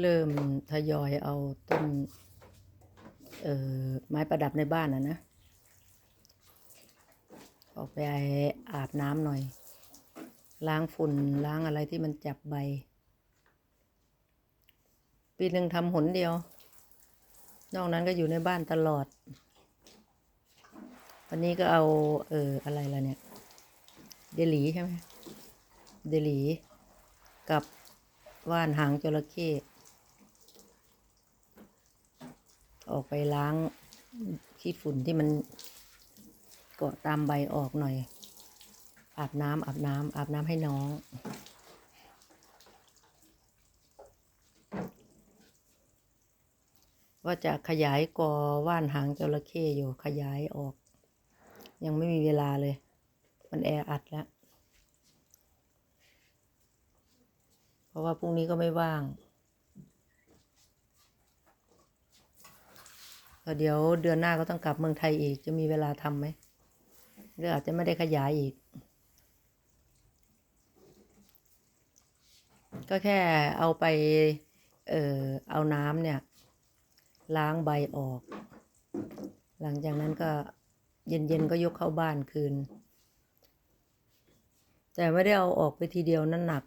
เริ่มทยอยเอาต้นเออไม้ประดับในบ้านนะนะออกไปอาบน้ำหน่อย ล้างฝุ่นล้างอะไรที่มันจับใบ ปีหนึ่งทำหนเดียว นอกนั้นก็อยู่ในบ้านตลอด วันนี้ก็เอา เอออะไรล่ะเนี่ย เดลีใช่ไหมเดลีกับว่านหางจระเข้ ออกไปล้างขี้ฝุ่นที่มันเกาะตามใบออกหน่อย อาบน้ำอาบน้ำอาบน้ำให้น้อง ว่าจะขยายกอว่านหางจระเข้อยู่ขยายออก ยังไม่มีเวลาเลย มันแออัดแล้ว เพราะว่าพรุ่งนี้ก็ไม่ว่าง ก็เดี๋ยวเดือนหน้าก็ต้องกลับเมืองไทยอีก จะมีเวลาทำไหมหรืออาจจะไม่ได้ขยายอีก ก็แค่เอาไป เอ่อเอาน้ำเนี่ย ล้างใบออก หลังจากนั้นก็เย็นๆก็ยกเข้าบ้านคืน แต่ไม่ได้เอาออกไปทีเดียวนั่นหนัก